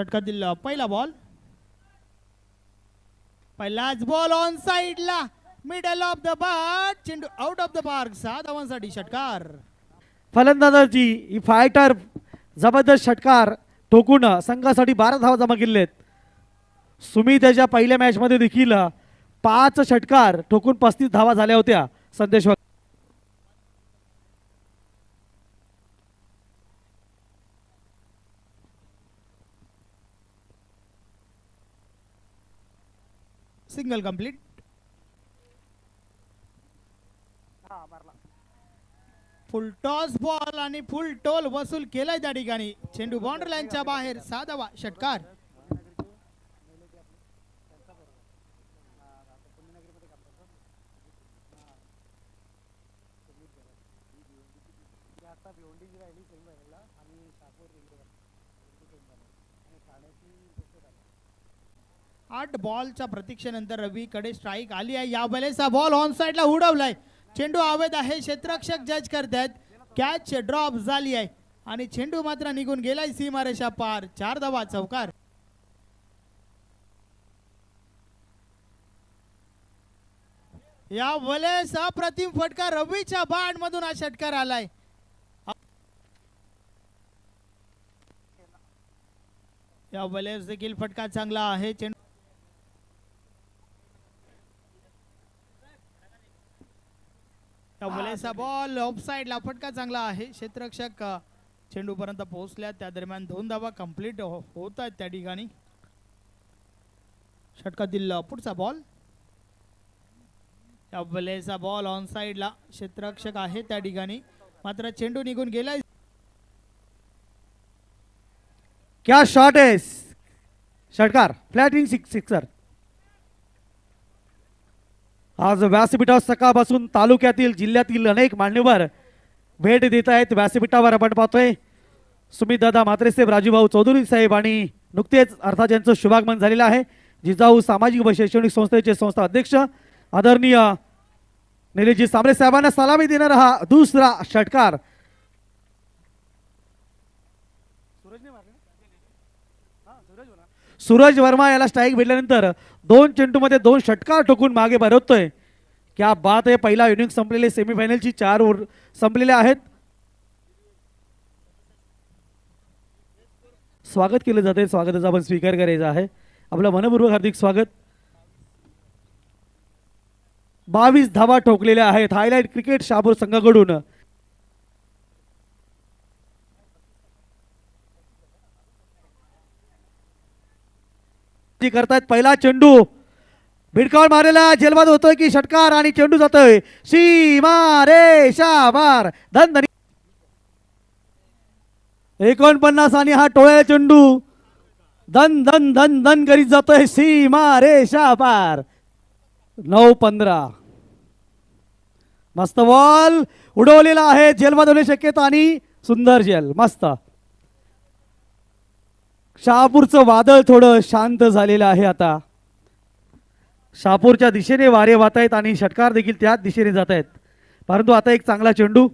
षटकातील पहिला बॉल पहिलाच ball on साइडला मिडल ऑफ द बॅट चेंडू आउट ऑफ द पार्क सहा धावांसाठी षटकार. फलंदाजाची ही फायटर जबरदस्त षटकार ठोकून संघासाठी बारा धावा जमा केलेत. सुमित याच्या पहिल्या मॅचमध्ये देखील पाच षटकार ठोकून पस्तीस धावा झाल्या होत्या Sandesh single complete full toss ball आणि फुल टोल वसूल केलाय त्या ठिकाणी. चेंडू बाउंड्री लाईनच्या बाहेर साधावा षटकार. आठ बॉलच्या प्रतीक्षेनंतर रवीकडे स्ट्राईक आली आहे. या बलेचा बॉल ऑन साईडला उडवलाय. चेंडू अवैध आहे. क्षेत्रक्षक जज करतायत. कॅच ड्रॉप झाली आहे. आणि चेंडू मात्र निघून गेलाय सीमारेषा पार. चार धावा चौकार. या वलेस अप्रतिम फटका रवीच्या बाट मधून हा षटकार आलाय. या वलेस देखील फटका चांगला आहे. चेंडू या वेळेचा बॉल ऑफ साइडला फटका चांगला आहे. क्षेत्ररक्षक चेंडू पर्यंत पोहोचल्या. त्या दरम्यान दोन धावा कंप्लीट होत आहेत त्या ठिकाणी. षटकातील पुढचा बॉल या वेळेचा बॉल ऑन साइडला क्षेत्ररक्षक आहे त्या ठिकाणी. मात्र चेंडू निघून गेलाय. क्या शॉट आहे षटकार. फ्लॅटिंग सिक्स सिक्सर आज व्यासपीठावर सकाळपासून तालुक्यातील जिल्ह्यातील अनेक मान्यवर भेट देत आहेत. व्यासपीठावर आपण पाहतोय सुमित दादा म्हात्रेसाहेब राजूभाऊ चौधरी साहेब आणि नुकतेच अर्थात यांचं शुभागमन झालेलं आहे. जिजाऊ सामाजिक व शैक्षणिक संस्थेचे संस्था अध्यक्ष आदरणीय निलेशजी सांबरे साहेबांना सलामी देणारा हा दुसरा षटकार सूरज वर्मा याला स्ट्राईक भेटल्यानंतर दोन चेंडूमध्ये दोन षटकार ठोकून मागे भरवतोय क्या बात आहे पहिला इनिंग संपलेले सेमीफायनलची चार ओव्हर संपलेले आहेत. स्वागत केलं जाते स्वागताचा आपण स्वीकार करायचा आहे. आपलं मनपूर्वक हार्दिक स्वागत. बावीस धावा ठोकलेल्या आहेत. हायलाईट क्रिकेट शापूर संघाकडून. जी करतायत पहिला चेंडू. भिडकावून मारलेला जेलबाद होतोय की षटकार आणि चेंडू जातोय. सीमा रे शाबार. धन धनी एकोणपन्नास आणि हा टोळ्या चेंडू. धन धन धन धन करीत जातोय. सीमा रे शाबार. नऊ पंधरा. मस्त बॉल उडवलेला आहे. जेलबाद होण्याची शक्यता आणि सुंदर जेल. मस्त. शहापूरचं वादळ थोडं शांत झालेलं आहे आता. शहापूरच्या दिशेने वारे वाहत आहेत आणि षटकार देखील त्याच दिशेने जात आहेत परंतु आता एक चांगला चेंडू.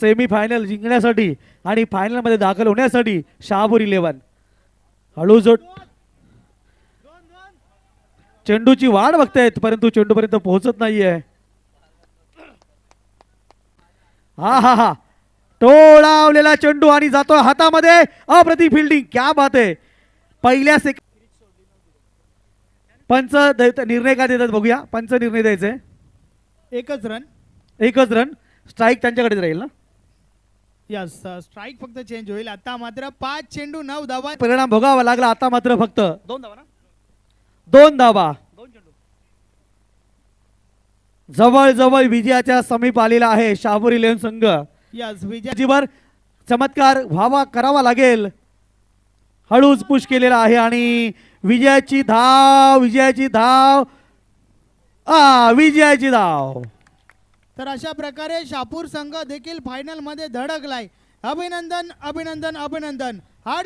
सेमी फायनल जिंकण्यासाठी आणि फायनलमध्ये दाखल होण्यासाठी शहापूर इलेव्हन. हळू चेंडूची वाढ बघतायत परंतु चेंडूपर्यंत पोहोचत नाहीये. हा हा हा. टोळावलेला चेंडू आणि जातो हातामध्ये. अप्रतिम फिल्डिंग क्या बात आहे. पहिल्या सेक पंच निर्णय काय देतात बघूया. पंच निर्णय द्यायचे. एकच रन एकच रन स्ट्राईक त्यांच्याकडेच राहील ना? यस स्ट्राईक फक्त चेंज होईल. आता मात्र पाच चेंडू नऊ धावा. परिणाम भोगावा लागला. आता मात्र फक्त दोन धावा ना? दोन धावा. जवळ जवळ विजयाच्या समीप आलेला आहे शहापूर इलेव्हन संघ. यस विजय जीवर चमत्कार व्हावा करावा लागेल. हळूच पुश केलेला आहे आणि विजयाची धाव विजयाची धाव. आ विजयाची धाव. तर अशा प्रकारे शापूर संघ देखील फायनलमध्ये धडकलाय. अभिनंदन अभिनंदन अभिनंदन. हार्ड